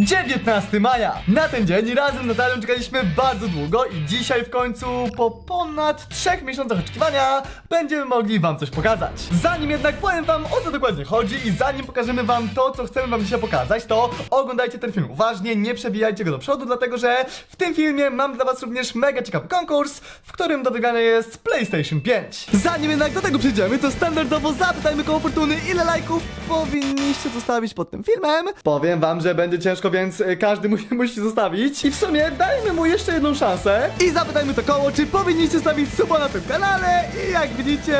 19 maja! Na ten dzień razem z Natalią czekaliśmy bardzo długo i dzisiaj w końcu, po ponad 3 miesiącach oczekiwania, będziemy mogli wam coś pokazać. Zanim jednak powiem wam o co dokładnie chodzi i zanim pokażemy wam to, co chcemy wam dzisiaj pokazać, to oglądajcie ten film uważnie, nie przewijajcie go do przodu, dlatego że w tym filmie mam dla was również mega ciekawy konkurs, w którym do wygrania jest PlayStation 5. Zanim jednak do tego przejdziemy, to standardowo zapytajmy koło fortuny, ile lajków powinniście zostawić pod tym filmem. Powiem wam, że będzie ciężko, więc y, każdy musi, musi zostawić. I w sumie dajmy mu jeszcze jedną szansę. I zapytajmy to koło, czy powinniście stawić suba na tym kanale. I jak widzicie,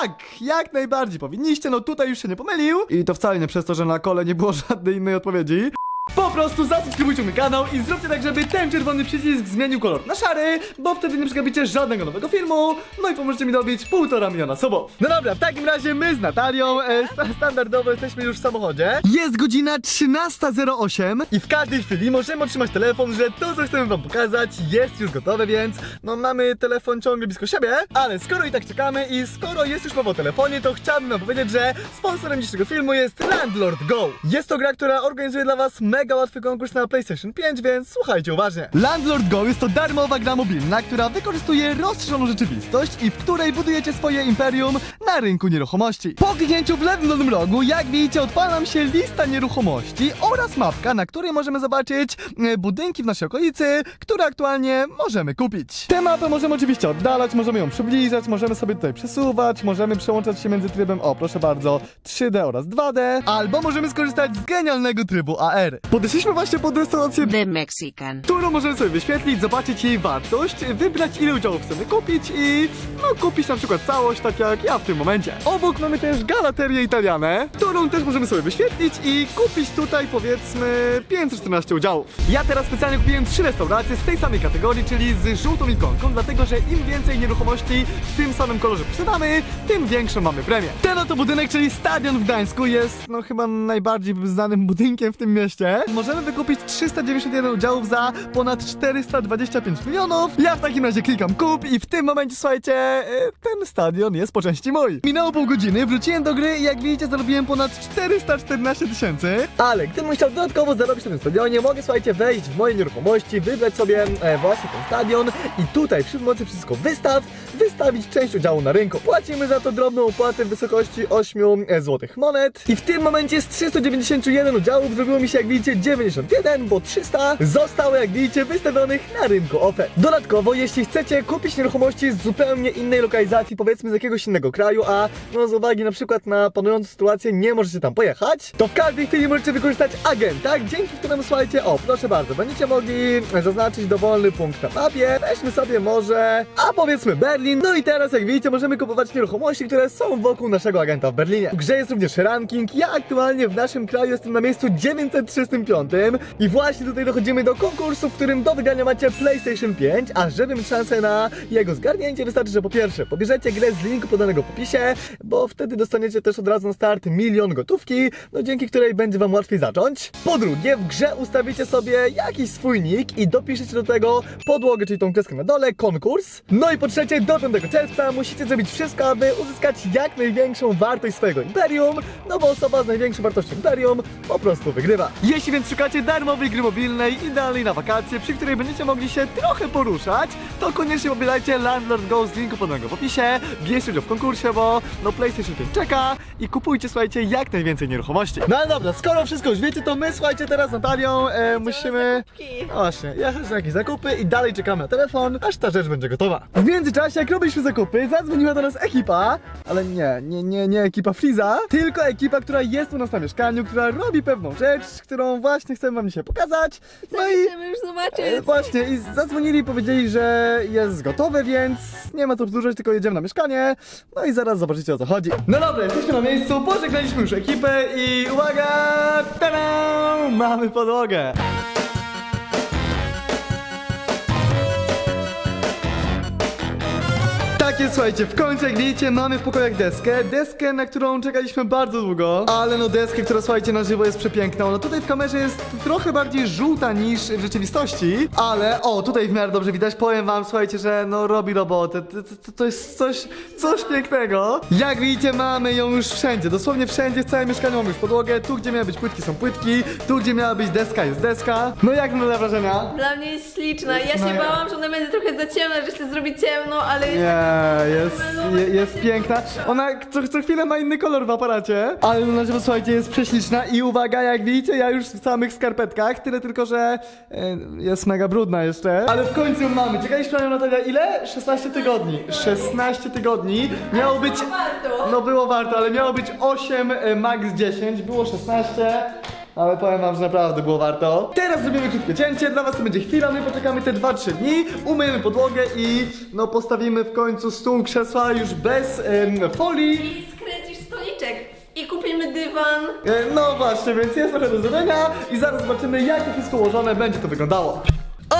tak, jak najbardziej powinniście. No tutaj już się nie pomylił. I to wcale nie przez to, że na kole nie było żadnej innej odpowiedzi. Po prostu zasubskrybujcie mój kanał i zróbcie tak, żeby ten czerwony przycisk zmienił kolor na szary, bo wtedy nie przegapicie żadnego nowego filmu, no i pomożecie mi dobić półtora miliona subów. No dobra, w takim razie my z Natalią e, sta- standardowo jesteśmy już w samochodzie. Jest godzina 13.08 i w każdej chwili możemy otrzymać telefon, że to co chcemy wam pokazać jest już gotowe, więc no mamy telefon ciągle blisko siebie, ale skoro i tak czekamy i skoro jest już mowa o telefonie, to chciałbym wam powiedzieć, że sponsorem dzisiejszego filmu jest Landlord Go. Jest to gra, która organizuje dla was mega łatwy konkurs na PlayStation 5, więc słuchajcie uważnie. Landlord Go jest to darmowa gra mobilna, która wykorzystuje rozszerzoną rzeczywistość i w której budujecie swoje imperium na rynku nieruchomości. Po kliknięciu w lewym rogu, jak widzicie, odpala nam się lista nieruchomości oraz mapka, na której możemy zobaczyć e, budynki w naszej okolicy, które aktualnie możemy kupić. Tę mapę możemy oczywiście oddalać, możemy ją przybliżać, możemy sobie tutaj przesuwać, możemy przełączać się między trybem, o proszę bardzo, 3D oraz 2D, albo możemy skorzystać z genialnego trybu AR. Podeszliśmy właśnie pod restaurację The Mexican. którą możemy sobie wyświetlić, zobaczyć jej wartość, wybrać ile udziałów chcemy kupić i no kupić na przykład całość, tak jak ja w tym momencie. Obok mamy też Galaterię Italianę, którą też możemy sobie wyświetlić i kupić tutaj powiedzmy 514 udziałów. Ja teraz specjalnie kupiłem trzy restauracje z tej samej kategorii, czyli z żółtą ikonką, dlatego że im więcej nieruchomości w tym samym kolorze posiadamy, tym większą mamy premię. Ten oto budynek, czyli stadion w Gdańsku jest no chyba najbardziej znanym budynkiem w tym mieście. Możemy wykupić 391 udziałów za ponad 425 milionów. Ja w takim razie klikam kup i w tym momencie słuchajcie, e, ten stadion jest po części mój. Minęło pół godziny, wróciłem do gry i jak widzicie zarobiłem ponad 414 tysięcy. Ale gdybym chciał dodatkowo zarobić na tym stadionie, mogę słuchajcie wejść w moje nieruchomości, wybrać sobie e, właśnie ten stadion i tutaj przy pomocy wszystko wystaw, wystawić część udziału na rynku. Płacimy za to drobną opłatę w wysokości 8 złotych monet i w tym momencie z 391 udziałów zrobiło mi się jak widzicie 91, bo 300 zostało jak widzicie wystawionych na rynku ofert. Dodatkowo, jeśli chcecie kupić nieruchomości z zupełnie innej lokalizacji, powiedzmy z jakiegoś innego kraju, a no z uwagi na przykład na panującą sytuację nie możecie tam pojechać, to w każdej chwili możecie wykorzystać agenta, dzięki któremu słuchajcie, o proszę bardzo, będziecie mogli zaznaczyć dowolny punkt na mapie, weźmy sobie może, a powiedzmy Berlin, no i teraz jak widzicie możemy kupować nieruchomości, które są wokół naszego agenta w Berlinie. W grze jest również ranking, ja aktualnie w naszym kraju jestem na miejscu 935 i właśnie tutaj dochodzimy do konkursu, w którym do wygrania macie PlayStation 5, a żeby mieć szansę na jego zgarnięcie wystarczy, że po pierwsze pobierzecie grę z linku podanego w opisie, bo wtedy dostaniecie też od razu na start milion gotówki, no dzięki której będzie wam łatwiej zacząć. Po drugie, w grze ustawicie sobie jakiś swój nick i dopiszecie do tego podłogę, czyli tą kreskę na dole, konkurs. No i po trzecie, do 5 czerwca musicie zrobić wszystko, aby uzyskać jak największą wartość swojego imperium, no bo osoba z największą wartością imperium po prostu wygrywa. Jeśli więc szukacie darmowej gry mobilnej, idealnej na wakacje, przy której będziecie mogli się trochę poruszać, to koniecznie pobierajcie Landlord Go z linku podanego w opisie, bierzcie udział w konkursie, bo no PlayStation 5 czeka i kupujcie, słuchajcie, jak najwięcej nieruchomości. No ale dobra, skoro wszystko już wiecie, to my, słuchajcie, teraz z Natalią e, musimy... No właśnie, jechać na jakieś zakupy i dalej czekamy na telefon, aż ta rzecz będzie gotowa. W międzyczasie, jak robiliśmy zakupy, zadzwoniła do nas ekipa, ale nie, nie, nie, nie ekipa Freeza, tylko ekipa, która jest u nas na mieszkaniu, która robi pewną rzecz, którą właśnie chcemy wam dzisiaj pokazać. No i... Chcemy już zobaczyć. E, Właśnie, i zadzwonili i powiedzieli, że jest gotowe, więc nie ma co przedłużać, tylko jedziemy na mieszkanie. No i zaraz zobaczycie o co chodzi. No dobra, jesteśmy na miejscu, pożegnaliśmy już ekipę i uwaga! Tada! Mamy podłogę! Słuchajcie, w końcu jak widzicie mamy w pokojach deskę, deskę, na którą czekaliśmy bardzo długo, ale no deskę, która słuchajcie na żywo jest przepiękna, ona tutaj w kamerze jest trochę bardziej żółta niż w rzeczywistości, ale o, tutaj w miarę dobrze widać, powiem wam, słuchajcie, że no robi robotę, to, to, to jest coś, coś pięknego. Jak widzicie mamy ją już wszędzie, dosłownie wszędzie, w całym mieszkaniu mamy już podłogę, tu gdzie miały być płytki są płytki, tu gdzie miała być deska jest deska, no jak na wrażenia? Dla mnie jest śliczna. Ja się No bałam, że ona będzie trochę za ciemna, że się zrobi ciemno, ale jest Nie, jest, je, jest piękna. Ona co, co chwilę ma inny kolor w aparacie, ale no na żywo słuchajcie, jest prześliczna i uwaga, jak widzicie, ja już w samych skarpetkach, tyle tylko, że e, jest mega brudna jeszcze. Ale w końcu ją mamy. Czekaliśmy na nią Natalia ile? 16 tygodni. 16 tygodni. Miało być... warto. No było warto, ale miało być 8, e, max 10, było 16. Ale powiem wam, że naprawdę było warto. Teraz zrobimy krótkie cięcie, dla was to będzie chwila, my poczekamy te 2-3 dni, umyjemy podłogę i no postawimy w końcu stół, krzesła już bez em, folii. I skręcisz stoliczek. I kupimy dywan. E, no właśnie, więc jest trochę do zrobienia i zaraz zobaczymy jak to wszystko ułożone będzie to wyglądało.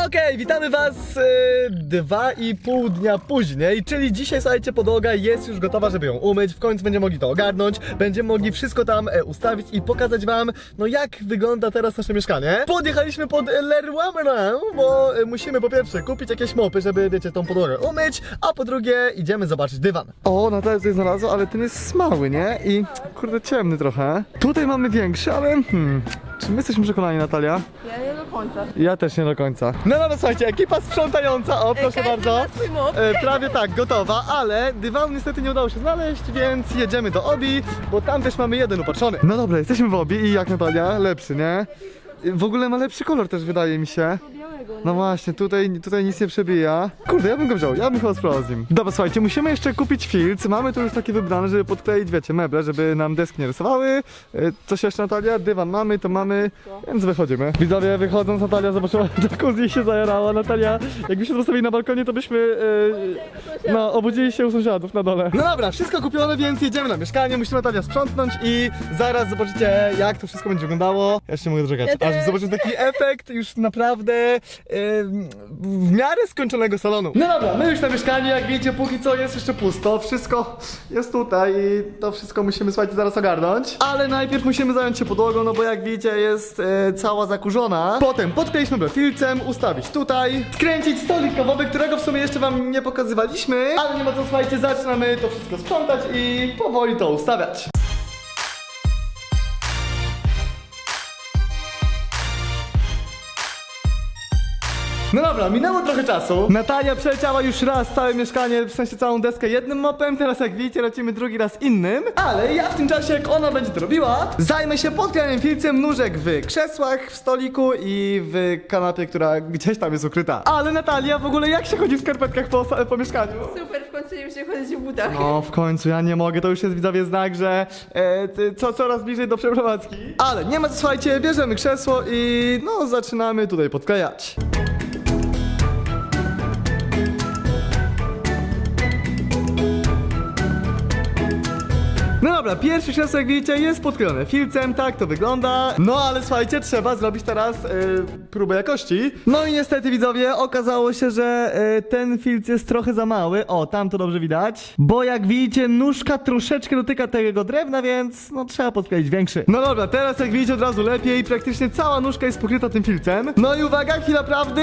Okej, witamy was e, dwa i pół dnia później, czyli dzisiaj, słuchajcie, podłoga jest już gotowa, żeby ją umyć, w końcu będziemy mogli to ogarnąć, będziemy mogli wszystko tam e, ustawić i pokazać wam, no jak wygląda teraz nasze mieszkanie. Podjechaliśmy pod Leroy bo e, musimy po pierwsze kupić jakieś mopy, żeby, wiecie, tą podłogę umyć, a po drugie idziemy zobaczyć dywan. O, Natalia tutaj znalazła, ale ten jest smały, nie? I kurde, ciemny trochę. Tutaj mamy większy, ale hmm, czy my jesteśmy przekonani, Natalia? Ja nie do końca. Ja też nie do końca. No dobra, słuchajcie, ekipa sprzątająca, o proszę każdy bardzo. ma swój mop. E, prawie tak, gotowa, ale dywanu niestety nie udało się znaleźć, więc jedziemy do Obi, bo tam też mamy jeden upatrzony. No dobra, jesteśmy w Obi i jak Natalia? Lepszy, nie? W ogóle ma lepszy kolor też wydaje mi się. No właśnie, tutaj, tutaj nic nie przebija. Kurde, ja bym go wziął, ja bym chyba spróbował z nim. Dobra, słuchajcie, musimy jeszcze kupić filc. Mamy tu już takie wybrane, żeby podkleić, wiecie, meble, żeby nam deski nie rysowały. E, Coś jeszcze, Natalia? Dywan mamy, to mamy, więc wychodzimy. Widzowie, wychodząc, Natalia zobaczyła jacuzzi i się zajarała. Natalia, jakbyśmy zostawili na balkonie, to byśmy, e, no, obudzili się u sąsiadów na dole. No dobra, wszystko kupione, więc jedziemy na mieszkanie. Musimy Natalia sprzątnąć i zaraz zobaczycie, jak to wszystko będzie wyglądało. Ja się nie mogę doczekać. Aż zobaczymy taki efekt już naprawdę w miarę skończonego salonu. No dobra, my już na mieszkaniu, jak widzicie, póki co jest jeszcze pusto. Wszystko jest tutaj i to wszystko musimy, słuchajcie, zaraz ogarnąć. Ale najpierw musimy zająć się podłogą, no bo jak widzicie, jest e, cała zakurzona. Potem podkleić meble filcem, ustawić tutaj, skręcić stolik kawowy, którego w sumie jeszcze wam nie pokazywaliśmy. Ale nie ma co, słuchajcie, zaczynamy to wszystko sprzątać i powoli to ustawiać. No dobra, minęło trochę czasu. Natalia przeleciała już raz całe mieszkanie, w sensie całą deskę jednym mopem, teraz jak widzicie lecimy drugi raz innym. Ale ja w tym czasie, jak ona będzie to robiła, zajmę się podklejaniem filcem nóżek w krzesłach, w stoliku i w kanapie, która gdzieś tam jest ukryta. Ale Natalia, w ogóle jak się chodzi w skarpetkach po, po mieszkaniu? Super, w końcu nie muszę chodzić w butach. No, w końcu ja nie mogę, to już jest widzowie znak, że e, ty- co coraz bliżej do przeprowadzki. Ale nie ma co, słuchajcie, bierzemy krzesło i no zaczynamy tutaj podklejać. Dobra, pierwszy krzesło jak widzicie jest podklejone filcem, tak to wygląda. No ale słuchajcie, trzeba zrobić teraz e, próbę jakości. No i niestety widzowie, okazało się, że e, ten filc jest trochę za mały. O, tam to dobrze widać. Bo jak widzicie, nóżka troszeczkę dotyka tego drewna, więc no trzeba podkleić większy. No dobra, teraz jak widzicie od razu lepiej, praktycznie cała nóżka jest pokryta tym filcem. No i uwaga, chwila prawdy.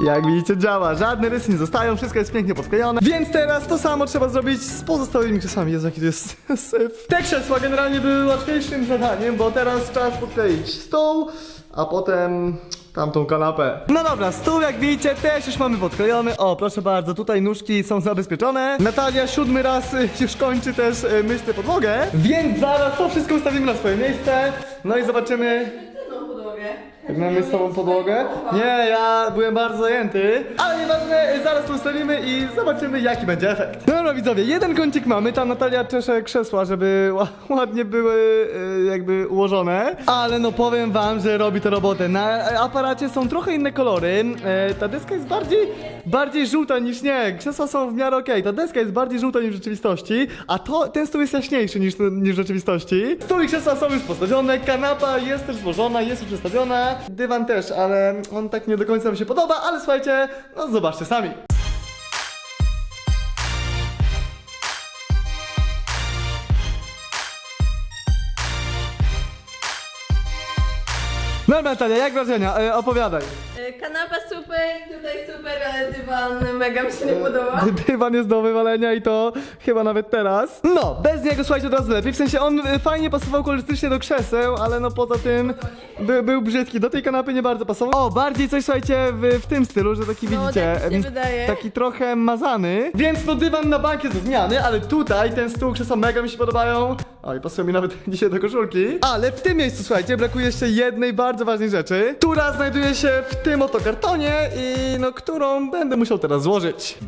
Jak widzicie działa, żadne rysy nie zostają, wszystko jest pięknie podklejone. Więc teraz to samo trzeba zrobić z pozostałymi krzesłami. Jezu jaki to jest syf. Te krzesła generalnie były łatwiejszym zadaniem, bo teraz czas podkleić stół A potem tamtą kanapę. No dobra, stół jak widzicie też już mamy podklejony. O proszę bardzo, tutaj nóżki są zabezpieczone. Natalia siódmy raz już kończy też y, tę podłogę. Więc zaraz to wszystko ustawimy na swoje miejsce. No i zobaczymy. Podłogę. jak mamy z tobą podłogę? Nie, ja byłem bardzo zajęty. Ale nieważne, zaraz to ustawimy i zobaczymy jaki będzie efekt. Dobra widzowie, jeden kącik mamy, tam Natalia czesze krzesła, żeby ła- ładnie były y, jakby ułożone. Ale no powiem wam, że robi to robotę. Na aparacie są trochę inne kolory. E, ta deska jest bardziej, bardziej żółta niż nie. Krzesła są w miarę okej. Ta deska jest bardziej żółta niż w rzeczywistości, a to, ten stół jest jaśniejszy niż, niż w rzeczywistości. Stół i krzesła są już postawione, kanapa jest też złożona, jest już przestawiona. Dywan też, ale on tak nie do końca mi się podoba, ale słuchajcie, no zobaczcie sami. No Natalia, jak wrażenia? E, opowiadaj. E, Kanapa super, tutaj super, ale dywan mega mi się nie podoba. Dy- Dywan jest do wywalenia i to chyba nawet teraz. No, bez niego słuchajcie od razu lepiej. W sensie on y, fajnie pasował kolorystycznie do krzeseł, ale no poza tym by, był brzydki. Do tej kanapy nie bardzo pasował. O, bardziej coś słuchajcie w, w tym stylu, że taki No, widzicie. tak mi się em, wydaje. Taki trochę mazany. Więc no dywan na bank jest do zmiany, ale tutaj ten stół krzesła mega mi się podobają. Oj, pasują mi nawet dzisiaj do koszulki. Ale w tym miejscu słuchajcie, brakuje jeszcze jednej bardzo ważnej rzeczy, która znajduje się w tym oto kartonie i no którą będę musiał teraz złożyć.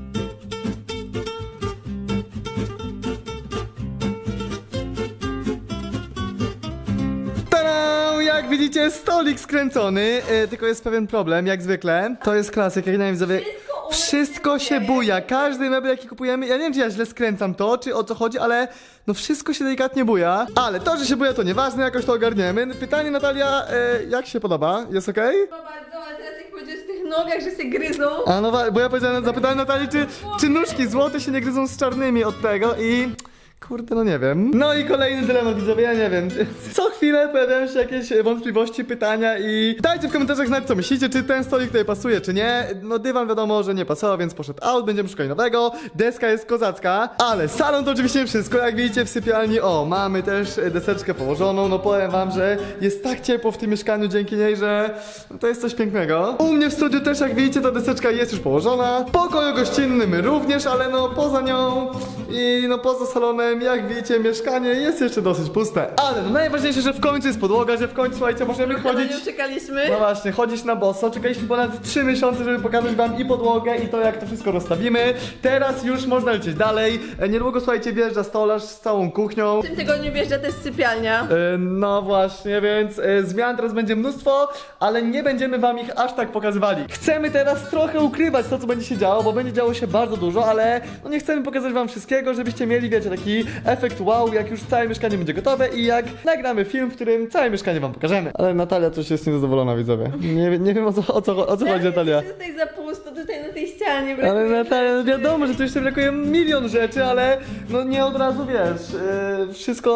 Jak widzicie, stolik skręcony, e, tylko jest pewien problem, jak zwykle. To jest klasyk, jak wiem, widzowie. Wszystko Wszystko się buja, każdy mebel jaki kupujemy, ja nie wiem czy ja źle skręcam to, czy o co chodzi, ale no wszystko się delikatnie buja. Ale to, że się buja to nieważne, jakoś to ogarniemy. Pytanie Natalia, e, jak się podoba? Jest okej? Chyba bardzo, ale teraz jak powiedziałeś w tych nogach, że się gryzą. A no wa- bo ja powiedziałem, zapytałem Natalii, czy, czy nóżki złote się nie gryzą z czarnymi od tego i... Kurde, no nie wiem. No i kolejny dylemat widzowie, ja nie wiem. Co chwilę pojawiają się jakieś wątpliwości, pytania i dajcie w komentarzach znać co myślicie, czy ten stolik tutaj pasuje, czy nie. No dywan wiadomo, że nie pasował, więc poszedł out, będziemy szukać nowego. Deska jest kozacka, ale salon to oczywiście wszystko. Jak widzicie w sypialni, o, mamy też deseczkę położoną. No powiem wam, że jest tak ciepło w tym mieszkaniu dzięki niej, że no, to jest coś pięknego. U mnie w studiu też, jak widzicie, ta deseczka jest już położona. W pokoju gościnnym również, ale no poza nią i no poza salonem, jak widzicie, mieszkanie jest jeszcze dosyć puste. Ale no najważniejsze, że w końcu jest podłoga, że w końcu, słuchajcie, możemy chodzić... nią czekaliśmy. No właśnie, chodzić na boso. Czekaliśmy ponad 3 miesiące, żeby pokazać wam i podłogę, i to jak to wszystko rozstawimy. Teraz już można lecieć dalej. E, Niedługo, słuchajcie, wjeżdża stolarz z całą kuchnią. W tym tygodniu wjeżdża też sypialnia. E, No właśnie, więc e, zmian teraz będzie mnóstwo, ale nie będziemy wam ich aż tak pokazywali. Chcemy teraz trochę ukrywać to, co będzie się działo, bo będzie działo się bardzo dużo, ale no nie chcemy pokazać wam wszystkiego, żebyście mieli, wiecie, taki efekt wow, jak już całe mieszkanie będzie gotowe i jak nagramy film, w którym całe mieszkanie wam pokażemy. Ale Natalia coś jest niezadowolona, widzowie. Nie, nie wiem o co, o co, o co chodzi, Natalia. Jest tutaj za pusto, tutaj na tej ścianie Ale brakuje Natalia, no wiadomo, że tu jeszcze brakuje milion rzeczy, ale no nie od razu wiesz, yy, wszystko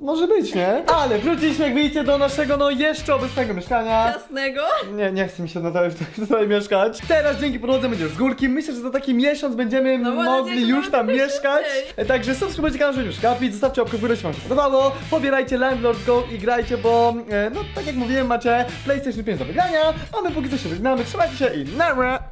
może być, nie? Ale wróciliśmy, jak widzicie, do naszego no jeszcze obecnego mieszkania. Jasnego? Nie, nie chce mi się Natalia tutaj, tutaj mieszkać. Teraz dzięki podłodze będzie z górki. Myślę, że za taki miesiąc będziemy No, mam mogli nadzieję, że już nawet tam trochę mieszkać. szybciej. Także subskrybujcie kanał, żeby już gapić, zostawcie łapkę w górę, jeśli wam się podobało. Pobierajcie Landlord Go i grajcie, bo e, no tak jak mówiłem, macie PlayStation 5 do wygrania, a my póki co się wygnamy. Trzymajcie się i nara!